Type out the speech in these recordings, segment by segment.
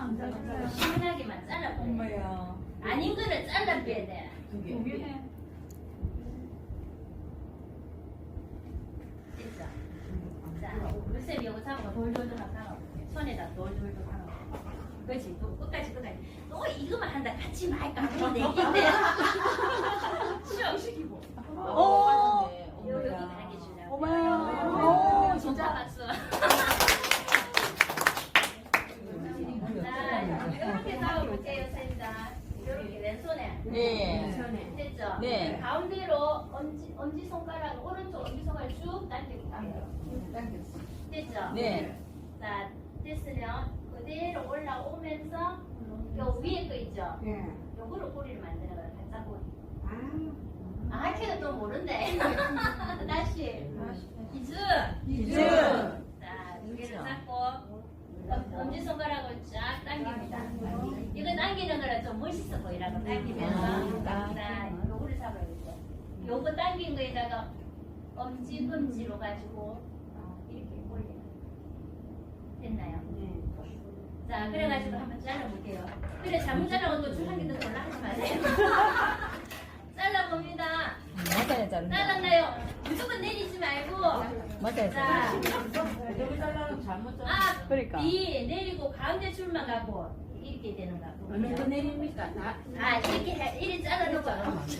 시원하게만 잘라버려. 엄마야. 아닌 거는 잘라 빼야 돼. 동의해. 됐죠? 자, 물쌤이 이거 잡고 돌돌돌 하고 잡아볼게. 손에다 돌돌돌 하고. 그렇지. 또 끝까지 끝까지. 또 이거만 한다. 같이 말까? 얘기인데. 쉬어. 시키고. 오. 여기 가게 주려고. 어머야. 오, 진짜 박수. 자, 이렇게 잡아볼게요, 센다. 이렇게 왼손에. 네. 됐죠? 네. 가운데로 엄지, 엄지 손가락, 오른쪽 엄지 손가락 쭉 당기고 당겨. 됐죠? 네. 자, 됐으면 그대로 올라오면서 요 위에 거 있죠? 예. 요거를 꼬리를 만들어요. 가짜 꼬리. 아, 걔가 또 모른대. 다시. 기준. 기준. 자, 두 개를 잡고 엄- 엄지손가락을 쫙 당깁니다. 당기는 거는 좀 멋있어 보이라고 당기면서 자, 요거를 잡아야죠. 요거 당긴 거에다가 엄지, 검지로 가지고 이렇게 올려요. 됐나요? 자, 그래가지고 한번 잘라볼게요. 그래, 잘못 잘라고 또 주사기도 놀라 하지 마세요. 잘라봅니다. 맞아야 자른다. 잘랐나요? 무조건 내리지 말고. 맞아야 자, 잘못 앞, 그러니까. 뒤 내리고 가운데 줄만 가고 이렇게 되는가 어느 거 내립니까? 아 이렇게 이리 잘라놓고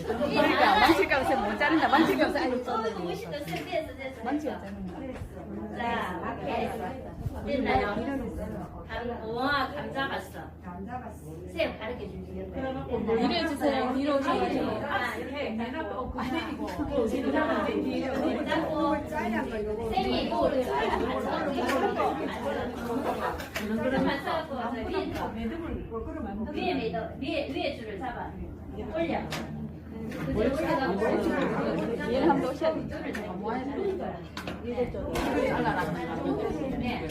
그러니까 만칠까 보세 못 자른다 만칠까 보세 아니 손으로 무시도 세비에서 됐어 만치가 자른다 자 맞게 됐나요? 감, 와 감자 봤어 남자 봤어. 쌤 가르쳐 주시는 거예요 이래 주세요 뒤로 오세요 아 이렇게 해갖고 뒤로 잡고 쌤이 이거 오른쪽 이거 매듭을 골고루 만들어. 위에 매듭, 위에, 위에 줄을 잡아. 올려. 그치, 올려다가 얘는 한번 오셔야 돼. 줄을 잡아. 뭐 하는 거야? 위에 쪽으로. 잘라라. 네.